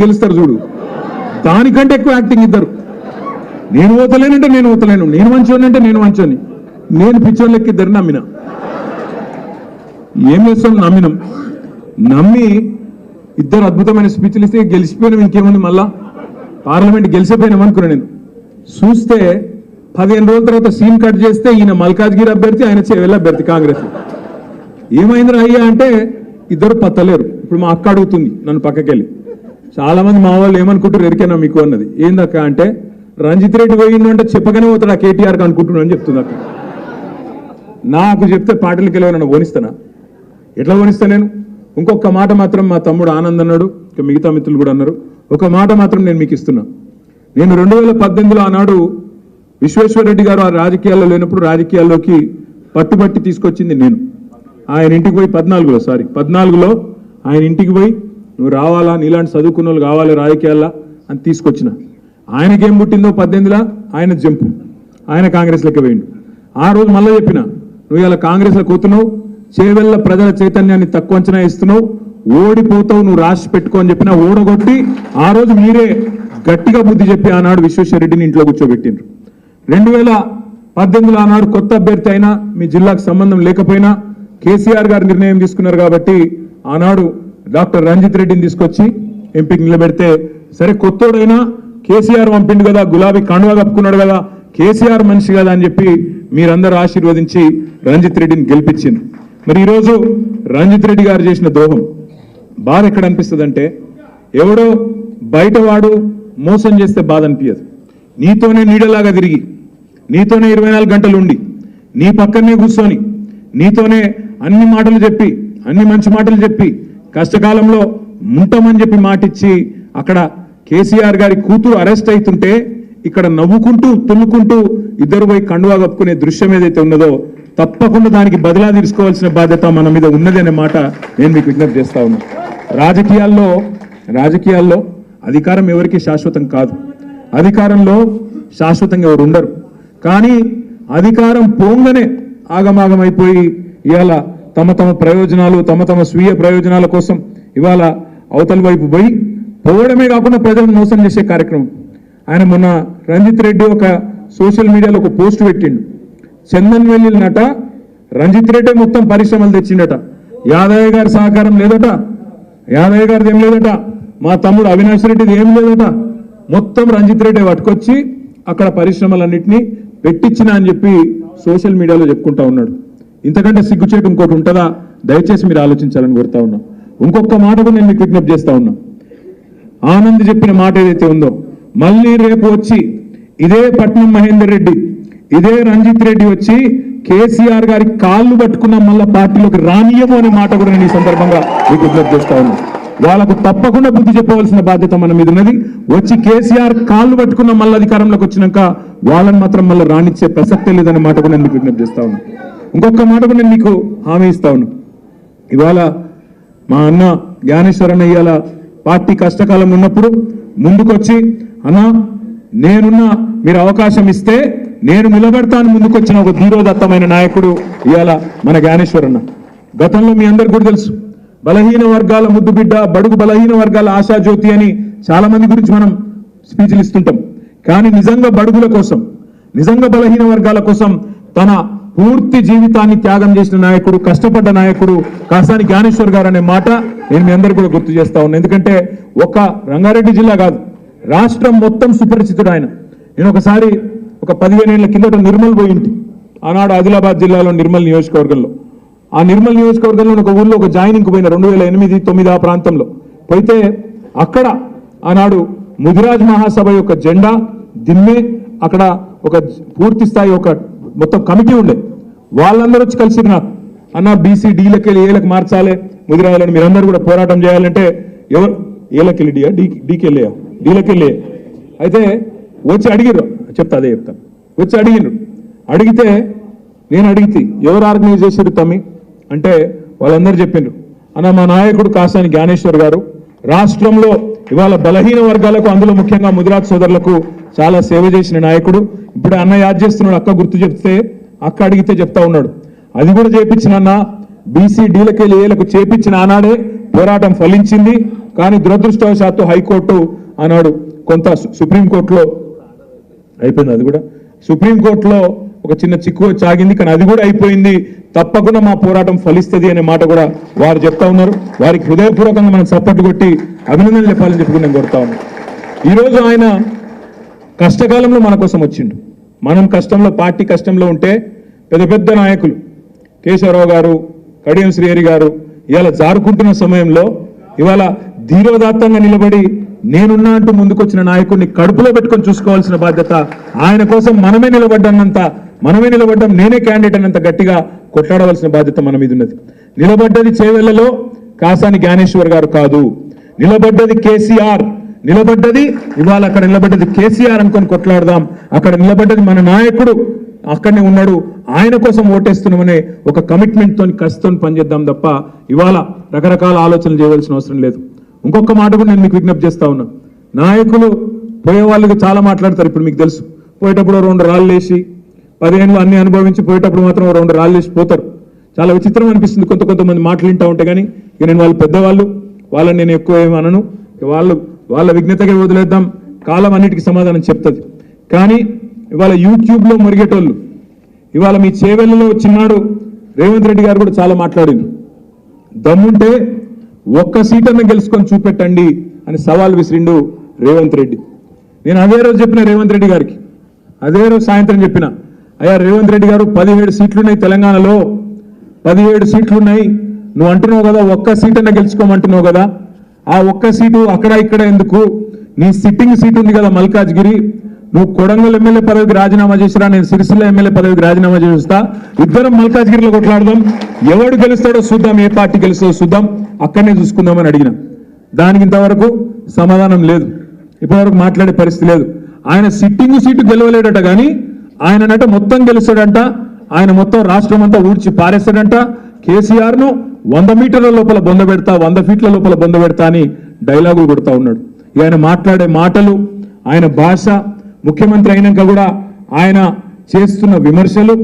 గెలుస్తారు చూడు. దానికంటే ఎక్కువ యాక్టింగ్ ఇద్దరు. నేను ఓతలేనంటే నేను ఓతలేను. నేను మంచోని అంటే నేను మంచోని నేను పిచ్చోళ్ళకి ఇద్దరు నమ్మిన. ఏం చేస్తాం? నమ్మినాం. నమ్మి ఇద్దరు అద్భుతమైన స్పీచ్లు ఇస్తే గెలిచిపోయినాం ఇంకేముంది మళ్ళా? పార్లమెంట్ గెలిచిపోయినాం అనుకున్నా నేను. చూస్తే పదిహేను రోజుల తర్వాత సీన్ కట్ చేస్తే ఈయన మల్కాజ్గిరి అభ్యర్థి ఆయన చేవెళ్ళ అభ్యర్థి కాంగ్రెస్. ఏమైందిరా అయ్యా అంటే ఇద్దరు పత్తలేరు. ఇప్పుడు మా అక్క అడుగుతుంది నన్ను పక్కకెళ్ళి. చాలా మంది మా వాళ్ళు ఏమనుకుంటారు ఎరికైనా మీకు అన్నది? ఏందక్క అంటే రంజిత్ రెడ్డి పోయిండు అంటే చెప్పగానే పోతాడు ఆ కేటీఆర్కి అనుకుంటున్నాను అని చెప్తుంది అక్క. నాకు చెప్తే పాటలకి వెళ్ళి నన్ను ఓనిస్తానా? ఎట్లా ఓనిస్తా నేను? ఇంకొక మాట మాత్రం మా తమ్ముడు ఆనంద్ అన్నాడు ఇంకా మిగతా మిత్రులు కూడా అన్నారు. ఒక మాట మాత్రం నేను మీకు ఇస్తున్నా. నేను రెండు వేల పద్దెనిమిదిలో ఆనాడు విశ్వేశ్వరరెడ్డి గారు ఆ రాజకీయాల్లో లేనప్పుడు రాజకీయాల్లోకి పట్టుబట్టి తీసుకొచ్చింది నేను. ఆయన ఇంటికి పోయి పద్నాలుగులో సారీ పద్నాలుగులో ఆయన ఇంటికి పోయి నువ్వు రావాలా? నీలాంటి చదువుకున్న వాళ్ళు కావాలి రాజకీయాల్లో అని తీసుకొచ్చిన. ఆయనకేం పుట్టిందో పద్దెనిమిదిలా? ఆయన జంపు. ఆయన కాంగ్రెస్లోకి పోయిండు ఆ రోజు మళ్ళీ చెప్పిన నువ్వు ఇలా కాంగ్రెస్లో కూతున్నావు చేవెళ్ళ ప్రజల చైతన్యాన్ని తక్కువ అంచనా ఇస్తున్నావు ఓడిపోతావు నువ్వు రాసి పెట్టుకో అని చెప్పిన ఓడగొట్టి ఆ రోజు మీరే గట్టిగా బుద్ధి చెప్పి ఆనాడు విశ్వేశ్వరరెడ్డిని ఇంట్లో కూర్చోబెట్టిండ్రు. రెండు వేల పద్దెనిమిదిలో ఆనాడు కొత్త అభ్యర్థి అయినా మీ జిల్లాకు సంబంధం లేకపోయినా కేసీఆర్ గారు నిర్ణయం తీసుకున్నారు కాబట్టి ఆనాడు డాక్టర్ రంజిత్ రెడ్డిని తీసుకొచ్చి ఎంపీకి నిలబెడితే సరే కొత్తోడైనా కేసీఆర్ పంపిండు కదా గులాబీ కండువా కప్పుకున్నాడు కదా కేసీఆర్ మనిషి కదా అని చెప్పి మీరందరూ ఆశీర్వదించి రంజిత్ రెడ్డిని గెలిపించింది మరి ఈరోజు రంజిత్ రెడ్డి గారు చేసిన ద్రోహం బాధ ఎక్కడ అనిపిస్తుంది అంటే ఎవడో బయటవాడు మోసం చేస్తే బాధ అనిపించదు నీతోనే నీడలాగా తిరిగి నీతోనే ఇరవై నాలుగు గంటలు ఉండి నీ పక్కనే కూర్చొని నీతోనే అన్ని మాటలు చెప్పి అన్ని మంచి మాటలు చెప్పి కష్టకాలంలో ఉంటామని చెప్పి మాటిచ్చి అక్కడ కేసీఆర్ గారి కూతురు అరెస్ట్ అవుతుంటే ఇక్కడ నవ్వుకుంటూ తుల్లుకుంటూ ఇద్దరు పోయి కండువా కప్పుకునే దృశ్యం ఏదైతే ఉన్నదో తప్పకుండా దానికి బదిలా తీసుకోవాల్సిన బాధ్యత మన మీద ఉన్నది అనే మాట నేను మీకు విజ్ఞప్తి చేస్తా ఉన్నా. రాజకీయాల్లో రాజకీయాల్లో అధికారం ఎవరికి శాశ్వతం కాదు. అధికారంలో శాశ్వతంగా ఎవరు ఉండరు. కానీ అధికారం పోంగనే ఆగమాగమైపోయి ఇవాళ తమ తమ ప్రయోజనాలు తమ తమ స్వీయ ప్రయోజనాల కోసం ఇవాళ అవతల వైపు పోయి పోవడమే కాకుండా ప్రజలను మోసం చేసే కార్యక్రమం. ఆయన మొన్న రంజిత్ రెడ్డి ఒక సోషల్ మీడియాలో ఒక పోస్ట్ పెట్టిండు. చందన్ నట రంజిత్ రెడ్డి మొత్తం పరిశ్రమలు తెచ్చిండట. యాదయ్య గారి సహకారం లేదట. యాదయ్య గారిది ఏం లేదట. మా తమ్ముడు అవినాష్ రెడ్డిది ఏం లేదట. మొత్తం రంజిత్ రెడ్డి పట్టుకొచ్చి అక్కడ పరిశ్రమలన్నింటినీ పెట్టించిన అని చెప్పి సోషల్ మీడియాలో చెప్పుకుంటా ఉన్నాడు. ఇంతకంటే సిగ్గుచేటు ఇంకోటి ఉంటుందా? దయచేసి మీరు ఆలోచించాలని కోరుతా ఉన్నాం. ఇంకొక మాట కూడా నేను మీకు విజ్ఞప్తి చేస్తా ఉన్నా. ఆనంద్ చెప్పిన మాట ఏదైతే ఉందో మళ్ళీ రేపు వచ్చి ఇదే పట్నం మహేందర్ రెడ్డి ఇదే రంజిత్ రెడ్డి వచ్చి కేసీఆర్ గారి కాళ్ళు పట్టుకున్న మళ్ళీ పార్టీలోకి రానియము అనే మాట కూడా నేను ఈ సందర్భంగా మీకు విజ్ఞప్తి చేస్తా ఉన్నా. వాళ్ళకు తప్పకుండా బుద్ధి చెప్పవలసిన బాధ్యత మన మీద ఉన్నది. వచ్చి కేసీఆర్ కాళ్ళు పట్టుకున్న మళ్ళీ అధికారంలోకి వచ్చినాక వాళ్ళని మాత్రం మళ్ళీ రాణించే ప్రసక్తే లేదనే మాట కూడా నేను విజ్ఞప్తి చేస్తా ఉన్నా. ఇంకొక మాట కూడా నేను మీకు హామీ ఇస్తా ఉన్నా. ఇవాళ మా అన్న జ్ఞానేశ్వరన్న ఇవాళ పార్టీ కష్టకాలం ఉన్నప్పుడు ముందుకొచ్చి అన్న నేనున్న మీరు అవకాశం ఇస్తే నేను నిలబెడతాను ముందుకొచ్చిన ఒక ధీరోదత్తమైన నాయకుడు ఇవాళ మన జ్ఞానేశ్వరన్న. గతంలో మీ అందరికి కూడా తెలుసు బలహీన వర్గాల ముద్దు బిడ్డ బడుగు బలహీన వర్గాల ఆశాజ్యోతి అని చాలా మంది గురించి మనం స్పీచ్లు ఇస్తుంటాం. కానీ నిజంగా బడుగుల కోసం నిజంగా బలహీన వర్గాల కోసం తన పూర్తి జీవితాన్ని త్యాగం చేసిన నాయకుడు కష్టపడ్డ నాయకుడు కాసాని జ్ఞానేశ్వర్ గారు అనే మాట నేను మీ అందరికీ కూడా గుర్తు చేస్తా ఉన్నాను ఎందుకంటే ఒక రంగారెడ్డి జిల్లా కాదు రాష్ట్రం మొత్తం సుపరిచితుడు ఆయన. నేను ఒకసారి ఒక పదిహేను ఏళ్ళ కిందట నిర్మల్ పోయింటి. ఆనాడు ఆదిలాబాద్ జిల్లాలో నిర్మల్ నియోజకవర్గంలో. ఆ నిర్మల్ నియోజకవర్గంలో ఒక ఊళ్ళో ఒక జాయినింగ్ పోయిన రెండు వేల ఎనిమిది తొమ్మిది ఆ ప్రాంతంలో. పోయితే అక్కడ ఆనాడు ముదిరాజ్ మహాసభ యొక్క జెండా దిమ్మే అక్కడ ఒక పూర్తి స్థాయి ఒక మొత్తం కమిటీ ఉండే. వాళ్ళందరూ వచ్చి కలిసి నాకు అన్న బీసీ డీలకి వెళ్ళి ఏలకు మార్చాలి. ముదిరాయాలని మీరందరూ కూడా పోరాటం చేయాలంటే ఎవరు? ఏలకి వెళ్ళి డియా డీ డీకి వెళ్ళియా? డీలకి వెళ్ళే అయితే వచ్చి అడిగిర్రు. చెప్తా అదే చెప్తాను వచ్చి అడిగిర్రు. అడిగితే నేను అడిగితే ఎవరు ఆర్గనైజ్ చేశారు తమ్మి? అంటే వాళ్ళందరూ చెప్పిండ్రు. అన్న మా నాయకుడు కాసాని జ్ఞానేశ్వర్ గారు రాష్ట్రంలో ఇవాళ బలహీన వర్గాలకు అందులో ముఖ్యంగా ముదిరాజ్ సోదరులకు చాలా సేవ చేసిన నాయకుడు. ఇప్పుడు అన్న యాద్ చేస్తున్నాడు అక్క గుర్తు చెప్తే అక్క అడిగితే చెప్తా ఉన్నాడు. అది కూడా చేపించిన అన్న. బీసీ డీలకెళ్ళి ఏలకు చేపించిన ఆనాడే పోరాటం ఫలించింది. కానీ దురదృష్టవశాత్తు హైకోర్టు ఆనాడు కొంత సుప్రీంకోర్టులో అయిపోయింది అది కూడా. సుప్రీంకోర్టులో ఒక చిన్న చిక్కు సాగింది కానీ అది కూడా అయిపోయింది. తప్పకుండా మా పోరాటం ఫలిస్తుంది అనే మాట కూడా వారు చెప్తా ఉన్నారు. వారికి హృదయపూర్వకంగా మనం సపోర్ట్ కొట్టి అభినందనలు చెప్పాలని చెప్పి నేను కోరుతా ఉన్నాను ఈరోజు ఆయన కష్టకాలంలో మన కోసం వచ్చిండు. మనం కష్టంలో పార్టీ కష్టంలో ఉంటే పెద్ద పెద్ద నాయకులు కేశవరావు గారు కడియం శ్రీహరి గారు ఇవాళ జారుకుంటున్న సమయంలో ఇవాళ ధీరోదాత్తంగా నిలబడి నేనున్నా అంటూ ముందుకొచ్చిన నాయకుడిని కడుపులో పెట్టుకొని చూసుకోవాల్సిన బాధ్యత ఆయన కోసం మనమే నిలబడ్డన్నంత మనమే నిలబడ్డం నేనే క్యాండిడేట్ అన్నంత గట్టిగా కొట్లాడవలసిన బాధ్యత మన మీద ఉన్నది. నిలబడ్డది చేవెళ్ళలో కాసాని జ్ఞానేశ్వర్ గారు కాదు. నిలబడ్డది కేసీఆర్. నిలబడ్డది. ఇవాళ అక్కడ నిలబడ్డది కేసీఆర్ అనుకొని కొట్లాడదాం. అక్కడ నిలబడ్డది మన నాయకుడు. అక్కడనే ఉన్నాడు. ఆయన కోసం ఓటేస్తున్నామనే ఒక కమిట్మెంట్తో కసితో పనిచేద్దాం తప్ప ఇవాళ రకరకాల ఆలోచనలు చేయవలసిన అవసరం లేదు. ఇంకొక మాట కూడా నేను మీకు విజ్ఞప్తి చేస్తా ఉన్నా. నాయకులు పోయే వాళ్ళకి చాలా మాట్లాడతారు ఇప్పుడు మీకు తెలుసు. పోయేటప్పుడు రెండు రాళ్ళు వేసి పదిహేను అన్ని అనుభవించి పోయేటప్పుడు మాత్రం రెండు రాళ్ళు వేసి పోతారు. చాలా విచిత్రం అనిపిస్తుంది. కొంత కొంతమంది మాట్లాడుతూ ఉంటే కానీ ఇక నేను వాళ్ళు పెద్దవాళ్ళు. వాళ్ళని నేను ఎక్కువ ఏమనను అనను. వాళ్ళు వాళ్ళ విఘ్నతగా వదిలేద్దాం. కాలం అన్నిటికీ సమాధానం చెప్తుంది. కానీ ఇవాళ యూట్యూబ్లో మురిగేటోళ్ళు ఇవాళ మీ చేవెళ్ళలో వచ్చినాడు రేవంత్ రెడ్డి గారు కూడా చాలా మాట్లాడింది దమ్ముంటే ఒక్క సీటన్న గెలుచుకొని చూపెట్టండి అని సవాల్ విసిరిండు రేవంత్ రెడ్డి. నేను అదే రోజు చెప్పిన రేవంత్ రెడ్డి గారికి. అదే రోజు సాయంత్రం చెప్పిన అయ్యా రేవంత్ రెడ్డి గారు పదిహేడు సీట్లున్నాయి తెలంగాణలో. పదిహేడు సీట్లున్నాయి. నువ్వు అంటున్నావు కదా ఒక్క సీటన్న గెలుచుకోమంటున్నావు కదా. ఆ ఒక్క సీటు అక్కడ ఇక్కడ ఎందుకు? నీ సిట్టింగ్ సీట్ ఉంది కదా మల్కాజ్గిరి. నువ్వు కొడంగల్ ఎమ్మెల్యే పదవికి రాజీనామా చేసిరా నేను సిరిసిల్ల ఎమ్మెల్యే పదవికి రాజీనామా చేస్తా. ఇద్దరం మల్కాజ్గిరిలో కొట్లాడదాం. ఎవడు గెలుస్తాడో చూద్దాం ఏ పార్టీ గెలుస్తాడో చూద్దాం. అక్కడనే చూసుకుందామని అడిగిన. దానికి ఇంతవరకు సమాధానం లేదు. ఇప్పటివరకు మాట్లాడే పరిస్థితి లేదు. ఆయన సిట్టింగ్ సీటు గెలవలేడట కానీ ఆయననట మొత్తం గెలుస్తాడంట. ఆయన మొత్తం రాష్ట్రం అంతా ఊడ్చి పారేస్తాడంట. కేసీఆర్ను వంద మీటర్ల లోపల బొంద పెడతా వంద ఫీట్ల లోపల బొంద పెడతా అని డైలాగులు కొడతా ఉన్నాడు. ఇక ఆయన మాట్లాడే మాటలు ఆయన భాష ముఖ్యమంత్రి అయినాక కూడా ఆయన చేస్తున్న విమర్శలు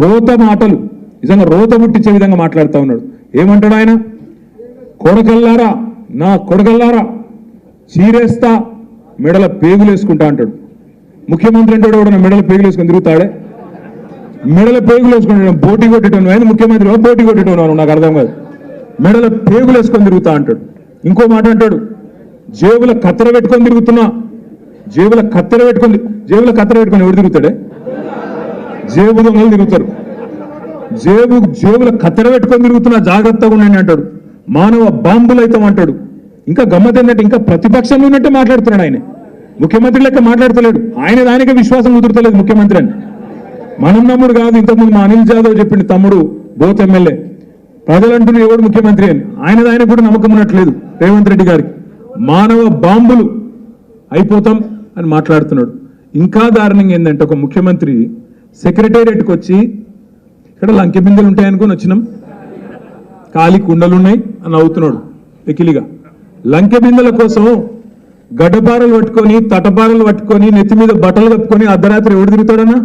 రోత మాటలు నిజంగా రోత ముట్టించే విధంగా మాట్లాడుతూ ఉన్నాడు. ఏమంటాడు ఆయన? కొడకల్లారా నా కొడకల్లారా చీరేస్తా మెడల పేగులు వేసుకుంటా అంటాడు. ముఖ్యమంత్రి అంటే కూడా నా మెడల పేగులు వేసుకొని తిరుగుతాడే? మెడల పేగులు వేసుకుంటాడు పోటీ కొట్టేటోను ఆయన ముఖ్యమంత్రి పోటీ కొట్టేటోను నాకు అర్థం కాదు. మెడల పేగులు వేసుకొని తిరుగుతా అంటాడు. ఇంకో మాట అంటాడు జేబుల కత్తెర పెట్టుకొని తిరుగుతున్నా. జేబుల కత్తెర పెట్టుకొని జేబుల కత్తెర పెట్టుకొని ఎవరు తిరుగుతాడే? జేబు దొంగలు తిరుగుతారు. జేబు జేబుల కత్తెర పెట్టుకొని తిరుగుతున్నా జాగ్రత్తగా ఉండండి అంటాడు. మానవ బాంబులు అవుతాం అంటాడు. ఇంకా గమ్మత్ ఏంటంటే ఇంకా ప్రతిపక్షంలో ఉన్నట్టే మాట్లాడుతున్నాడు ఆయన. ముఖ్యమంత్రి లెక్క మాట్లాడతలేడు. ఆయన దానికే విశ్వాసం కుదురుతలేదు ముఖ్యమంత్రి అని. మనం నమ్ముడు కాదు. ఇంతకుముందు మా అనిల్ జాదవ్ చెప్పిండు తమ్ముడు బోత్ ఎమ్మెల్యే. ప్రజలంటున్న ఎవడు ముఖ్యమంత్రి అని. ఆయన ఆయన కూడా నమ్మకం ఉన్నట్లేదు రేవంత్ రెడ్డి గారికి. మానవ బాంబులు అయిపోతాం అని మాట్లాడుతున్నాడు. ఇంకా దారుణంగా ఏంటంటే ఒక ముఖ్యమంత్రి సెక్రటేరియట్కి వచ్చి ఇక్కడ లంకె బిందెలు ఉంటాయనుకొని వచ్చినాం. ఖాళీ కుండలు ఉన్నాయి అని అవుతున్నాడు ఎకిలిగా లంకె బిందెల కోసం గడ్డపారలు పట్టుకొని తటపారలు పట్టుకొని నెత్తి మీద బట్టలు కప్పుకొని అర్ధరాత్రి ఎవడు తిరుగుతాడన్నా?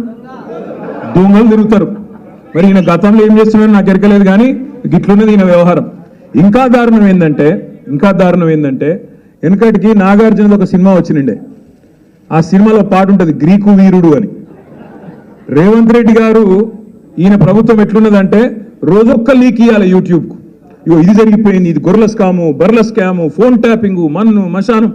దొంగలు తిరుగుతారు. మరి ఈయన గతంలో ఏం చేస్తున్నాడో నాకు ఎరకలేదు కానీ గిట్లున్నది ఈయన వ్యవహారం. ఇంకా దారుణం ఏంటంటే ఇంకా దారుణం ఏంటంటే వెనకటికి నాగార్జునది ఒక సినిమా వచ్చినండే ఆ సినిమాలో పాట ఉంటుంది గ్రీకు వీరుడు అని. రేవంత్ రెడ్డి గారు ఈయన ప్రభుత్వం ఎట్లున్నదంటే రోజొక్క లీక్ ఇవ్వాలి యూట్యూబ్కు. ఇగో ఇది జరిగిపోయింది ఇది గొర్రెల స్కాము బర్రెల స్కాము ఫోన్ ట్యాపింగు మన్ను మశానం.